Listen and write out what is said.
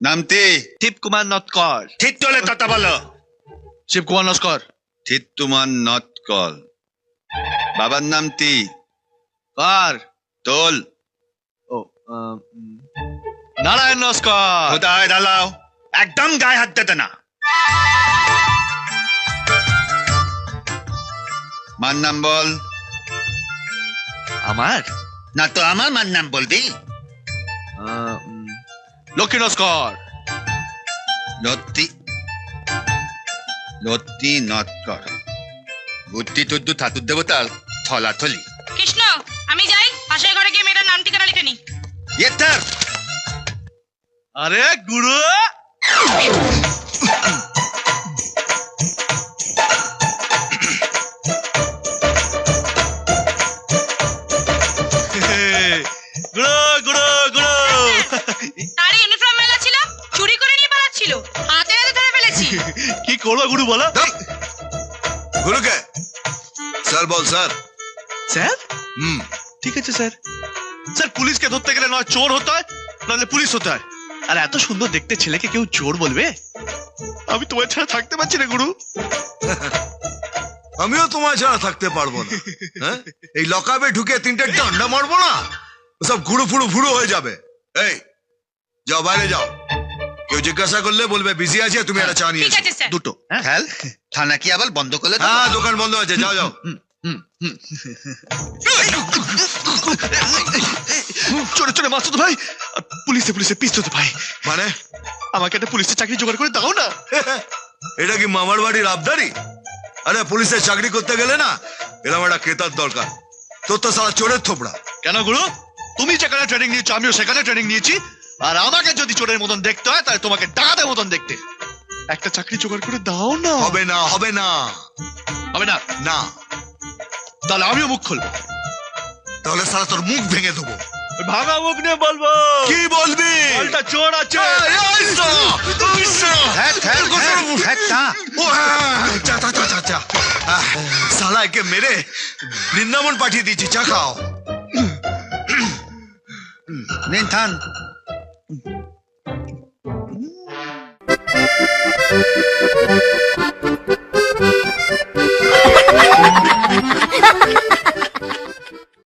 নামটি শিৱ কুমাৰ নটকৰ ঠিতলে ততা বলো শিৱ কুমাৰ নস্কৰ ঠিক তোমার নটকল বাবার নামটি কাৰ তোল ও আহ, উম, নাৰায়ণ নস্কৰ খোদায় ডালাও একদম গায়ে হাত দেতে না মান নাম বল আমাৰ না তো আমার মান নাম বলবি আহ, উম, লক্ষী নস্কৰ লত্তি লত্তি নটকর বুদ্ধি তুদ্দু ঠাকুর দেবতার থলা থলি কৃষ্ণ আমি যাই পাশের ঘরে গিয়ে মেয়েটার নাম ঠিকানা লিখে নি ইয়েতার আরে গুরু গুরু গুরু কি করব গুরু বলো? গুরুকে। স্যার বল স্যার। স্যার? হুম। ঠিক আছে স্যার। স্যার পুলিশকে ধরতে গেলে নয় চোর হতে হয় নাহলে পুলিশ হতে হয়। আর এত সুন্দর দেখতে ছেলেকে কেউ চোর বলবে? আমি তোমার ছাড়া থাকতে পারছি না গুরু। আমিও তোমার ছাড়া থাকতে পারব না। হ্যাঁ? এই লকাবে ঢুকে তিনটে ডান্ডা মারবো না? সব ঘুরু ফুরু ফুরু হয়ে যাবে। এই যাও বাইরে যাও। কেউ জিজ্ঞাসা করলে বলবে বিজি আছে তুমি একটা চা নিয়ে ঠিক আছে স্যার দুটো। হ্যাঁ। খেল। থানা কি আবার বন্ধ করলে তো? হ্যাঁ দোকান বন্ধ আছে যাও যাও। চোরে চোরে মাসুদ ভাই। আর পুলিশে পুলিশে পিস্ততে ভাই মানে? আমাকে একটা পুলিশের চাকরি জোগাড় করে দাও না। এটা কি মামার বাড়ির আবদারি? আরে পুলিশের চাকরি করতে গেলে না এরকম একটা ক্রেতার দরকার। তোর তো সারা চোরের থোপড়া। কেন গুরু? তুমি যেখানে ট্রেনিং নিয়েছো আমিও সেখানে ট্রেনিং নিয়েছি। আর আমাকে যদি চোরের মতন দেখতে হয় তাহলে তোমাকে ডাকাতের মতন দেখতে একটা চাকরি জোগাড় করে দাও না হবে না হবে না হবে না না তাহলে আমিও মুখ খুলবো তাহলে সারা তোর মুখ ভেঙে দেবো ভাঙা মুখ নিয়ে বলব কি বলবি পাল্টা চোর আছে। হ্যাঁ, হ্যাঁ, হ্যাঁ, হ্যাঁ, হ্যাঁ, সালা একে মেরে বৃন্দাবন পাঠিয়ে দিচ্ছি চা খাও নিন থান Música